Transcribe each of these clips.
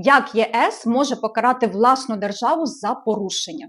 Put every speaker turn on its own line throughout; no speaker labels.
Як ЄС може покарати власну державу за порушення?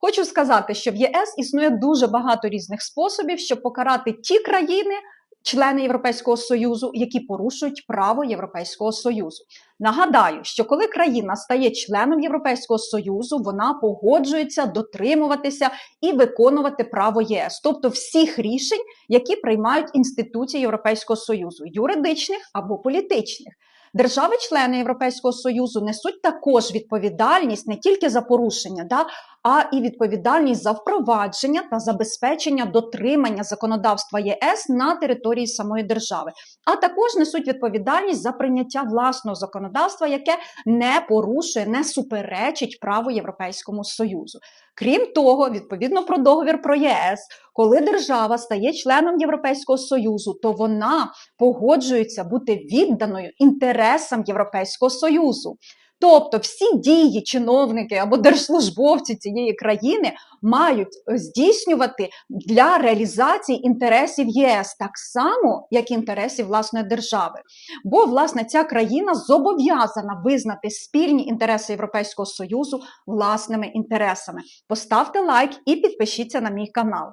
Хочу сказати, що в ЄС існує дуже багато різних способів, щоб покарати ті країни, члени Європейського союзу, які порушують право Європейського союзу. Нагадаю, що коли країна стає членом Європейського союзу, вона погоджується дотримуватися і виконувати право ЄС, тобто всіх рішень, які приймають інституції Європейського союзу, юридичних або політичних. Держави-члени Європейського союзу несуть також відповідальність не тільки за порушення, да, а і відповідальність за впровадження та забезпечення дотримання законодавства ЄС на території самої держави, а також несуть відповідальність за прийняття власного законодавства, яке не порушує, не суперечить праву Європейському Союзу. Крім того, відповідно про договір про ЄС, коли держава стає членом Європейського Союзу, то вона погоджується бути відданою інтересам Європейського Союзу. Тобто всі дії чиновники або держслужбовці цієї країни мають здійснювати для реалізації інтересів ЄС так само, як і інтересів власної держави. Бо власне ця країна зобов'язана визнати спільні інтереси Європейського союзу власними інтересами. Поставте лайк і підпишіться на мій канал.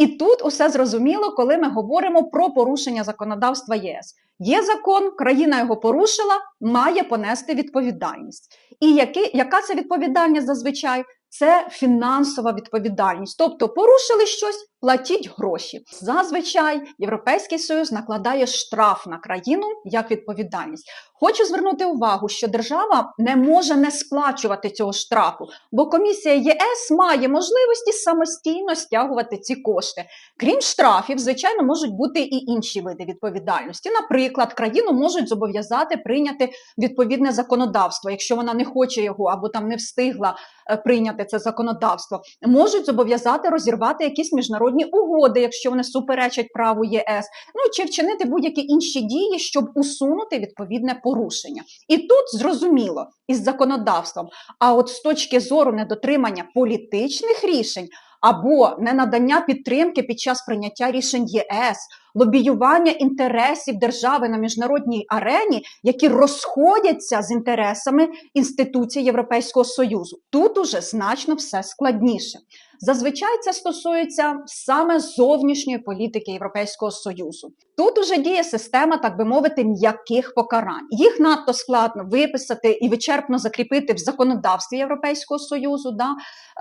І тут усе зрозуміло, коли ми говоримо про порушення законодавства ЄС. Є закон, країна його порушила, має понести відповідальність. І які, яка це відповідальність зазвичай? Це фінансова відповідальність. Тобто порушили щось, платіть гроші. Зазвичай Європейський Союз накладає штраф на країну як відповідальність. Хочу звернути увагу, що держава не може не сплачувати цього штрафу, бо комісія ЄС має можливості самостійно стягувати ці кошти. Крім штрафів, звичайно, можуть бути і інші види відповідальності. Наприклад, країну можуть зобов'язати прийняти відповідне законодавство, якщо вона не хоче його або там не встигла е, прийняти це законодавство. Можуть зобов'язати розірвати якісь міжнародні угоди, якщо вони суперечать праву ЄС, ну чи вчинити будь-які інші дії, щоб усунути відповідне порушення. І тут зрозуміло із законодавством. А от з точки зору недотримання політичних рішень або ненадання підтримки під час прийняття рішень ЄС, лобіювання інтересів держави на міжнародній арені, які розходяться з інтересами інституцій Європейського Союзу. Тут уже значно все складніше. Зазвичай це стосується саме зовнішньої політики Європейського союзу. Тут уже діє система, так би мовити, м'яких покарань. Їх надто складно виписати і вичерпно закріпити в законодавстві Європейського союзу. Да?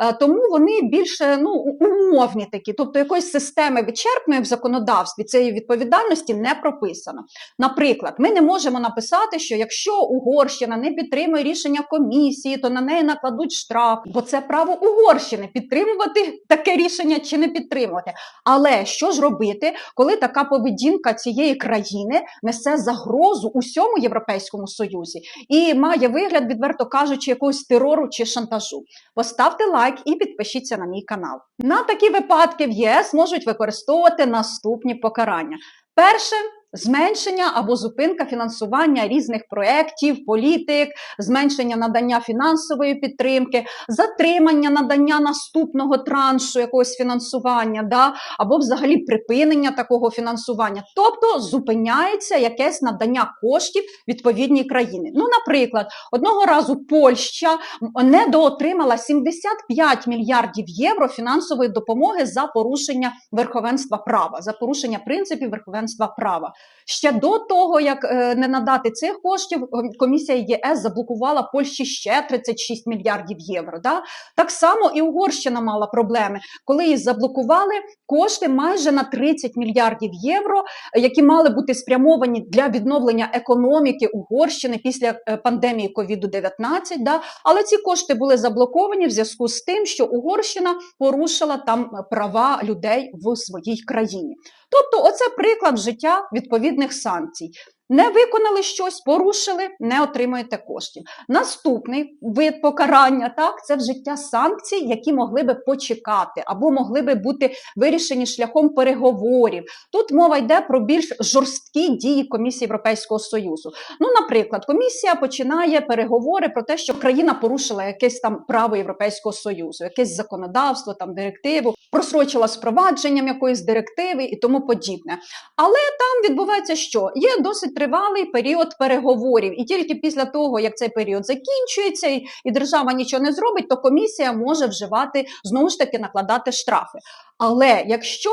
Е, тому вони більше ну, умовні такі, тобто якоїсь системи вичерпної в законодавстві цієї відповідальності не прописано. Наприклад, ми не можемо написати, що якщо Угорщина не підтримує рішення комісії, то на неї накладуть штраф, бо це право Угорщини підтримувати таке рішення чи не підтримувати. Але що ж робити, коли така поведінка цієї країни несе загрозу усьому європейському союзі і має вигляд, відверто кажучи, якогось терору чи шантажу? Поставте лайк і підпишіться на мій канал. На такі випадки в ЄС можуть використовувати наступні покарання. Перше Зменшення або зупинка фінансування різних проєктів, політик, зменшення надання фінансової підтримки, затримання надання наступного траншу якогось фінансування, да, або взагалі припинення такого фінансування. Тобто зупиняється якесь надання коштів відповідній країні. Ну, наприклад, одного разу Польща недоотримала 75 мільярдів євро фінансової допомоги за порушення верховенства права, за порушення принципів верховенства права. Ще до того, як е, не надати цих коштів, комісія ЄС заблокувала Польщі ще 36 мільярдів євро. Да? Так само і Угорщина мала проблеми, коли її заблокували кошти майже на 30 мільярдів євро, які мали бути спрямовані для відновлення економіки Угорщини після е, пандемії ковіду 19 да? Але ці кошти були заблоковані в зв'язку з тим, що Угорщина порушила там права людей в своїй країні. Тобто, оце приклад життя відповідних санкцій. Не виконали щось, порушили, не отримуєте коштів. Наступний вид покарання так, це вжиття санкцій, які могли би почекати, або могли би бути вирішені шляхом переговорів. Тут мова йде про більш жорсткі дії Комісії Європейського Союзу. Ну, наприклад, комісія починає переговори про те, що країна порушила якесь там право Європейського Союзу, якесь законодавство, там директиву, просрочила з впровадженням якоїсь директиви і тому подібне. Але там відбувається, що є досить тривалий період переговорів, і тільки після того, як цей період закінчується, і, держава нічого не зробить, то комісія може вживати знову ж таки накладати штрафи. Але якщо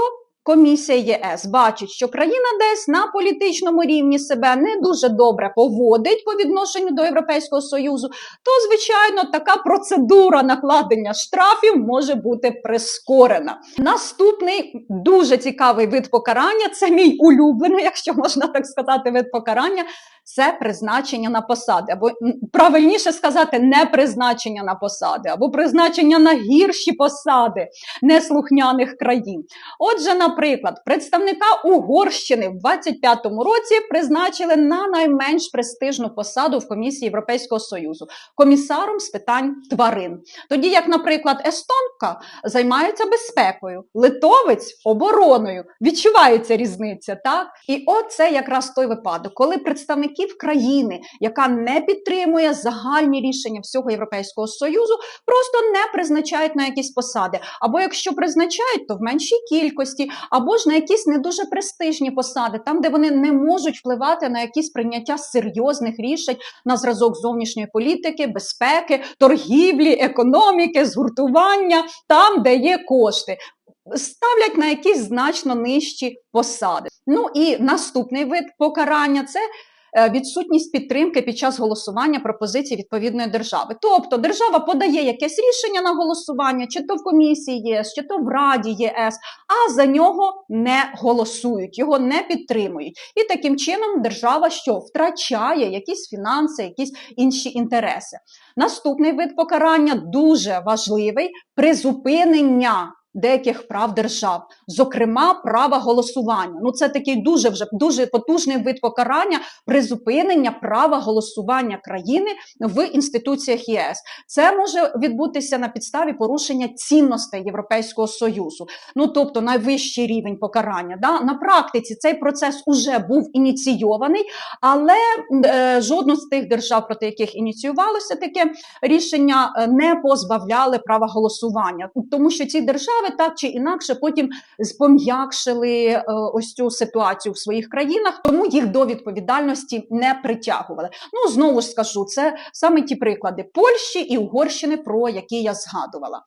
Комісія ЄС бачить, що країна десь на політичному рівні себе не дуже добре поводить по відношенню до Європейського союзу, то звичайно така процедура накладення штрафів може бути прискорена. Наступний дуже цікавий вид покарання це мій улюблений, якщо можна так сказати, вид покарання. Це призначення на посади, або правильніше сказати, не призначення на посади, або призначення на гірші посади неслухняних країн. Отже, наприклад, представника Угорщини в 25-му році призначили на найменш престижну посаду в комісії Європейського союзу комісаром з питань тварин. Тоді, як, наприклад, естонка займається безпекою, литовець обороною. Відчувається різниця, так? І от це якраз той випадок, коли представників країни, яка не підтримує загальні рішення всього Європейського союзу, просто не призначають на якісь посади. Або якщо призначають, то в меншій кількості, або ж на якісь не дуже престижні посади, там, де вони не можуть впливати на якісь прийняття серйозних рішень на зразок зовнішньої політики, безпеки, торгівлі, економіки, згуртування, там, де є кошти. Ставлять на якісь значно нижчі посади. Ну і наступний вид покарання це відсутність підтримки під час голосування пропозицій відповідної держави. Тобто держава подає якесь рішення на голосування, чи то в комісії ЄС, чи то в Раді ЄС, а за нього не голосують, його не підтримують. І таким чином держава що втрачає якісь фінанси, якісь інші інтереси. Наступний вид покарання дуже важливий призупинення. Деяких прав держав, зокрема права голосування. Ну це такий дуже вже дуже потужний вид покарання призупинення права голосування країни в інституціях ЄС. Це може відбутися на підставі порушення цінностей Європейського союзу. Ну тобто найвищий рівень покарання. Да? На практиці цей процес уже був ініційований, але е, жодну з тих держав, проти яких ініціювалося таке рішення, е, не позбавляли права голосування, тому що ці держави так чи інакше потім спом'якшили е, ось цю ситуацію в своїх країнах, тому їх до відповідальності не притягували. Ну знову ж скажу, це саме ті приклади Польщі і Угорщини, про які я згадувала.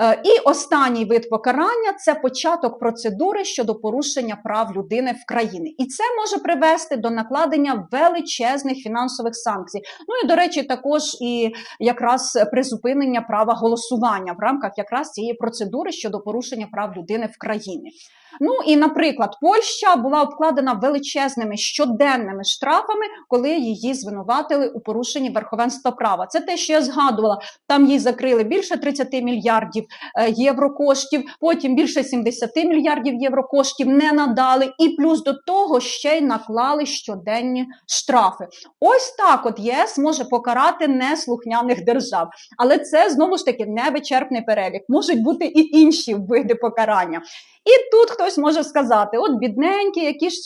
Е, І останній вид покарання це початок процедури щодо порушення прав людини в країні, і це може привести до накладення величезних фінансових санкцій. Ну і до речі, також і якраз призупинення права голосування в рамках якраз цієї процедури щодо порушення прав людини в країні. Ну і, наприклад, Польща була обкладена величезними щоденними штрафами, коли її звинуватили у порушенні верховенства права. Це те, що я згадувала. Там їй закрили більше 30 мільярдів е, євро коштів, потім більше 70 мільярдів євро коштів не надали, і плюс до того ще й наклали щоденні штрафи. Ось так, от ЄС може покарати неслухняних держав, але це знову ж таки невичерпний перелік. Можуть бути і інші види покарання. І тут хтось може сказати: от бідненькі, які ж.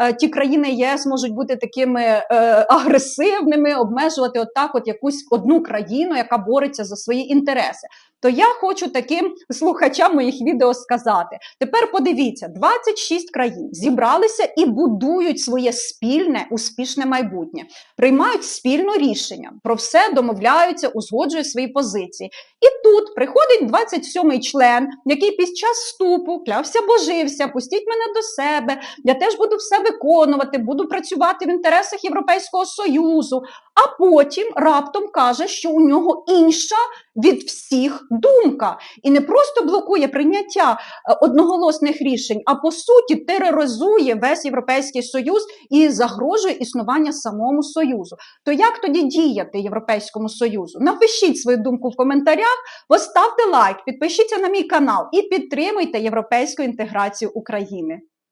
е, Ті країни ЄС можуть бути такими е, агресивними, обмежувати отак, от якусь одну країну, яка бореться за свої інтереси. То я хочу таким слухачам моїх відео сказати: тепер подивіться, 26 країн зібралися і будують своє спільне успішне майбутнє, приймають спільно рішення, про все домовляються, узгоджують свої позиції. І тут приходить 27-й член, який під час вступу клявся божився, пустіть мене до себе, я теж буду все виконувати, буду працювати в інтересах Європейського Союзу. А потім раптом каже, що у нього інша від всіх думка, і не просто блокує прийняття е, одноголосних рішень, а по суті тероризує весь Європейський Союз і загрожує існування самому Союзу. То як тоді діяти Європейському Союзу? Напишіть свою думку в коментарях, поставте лайк, підпишіться на мій канал і підтримуйте європейську інтеграцію України.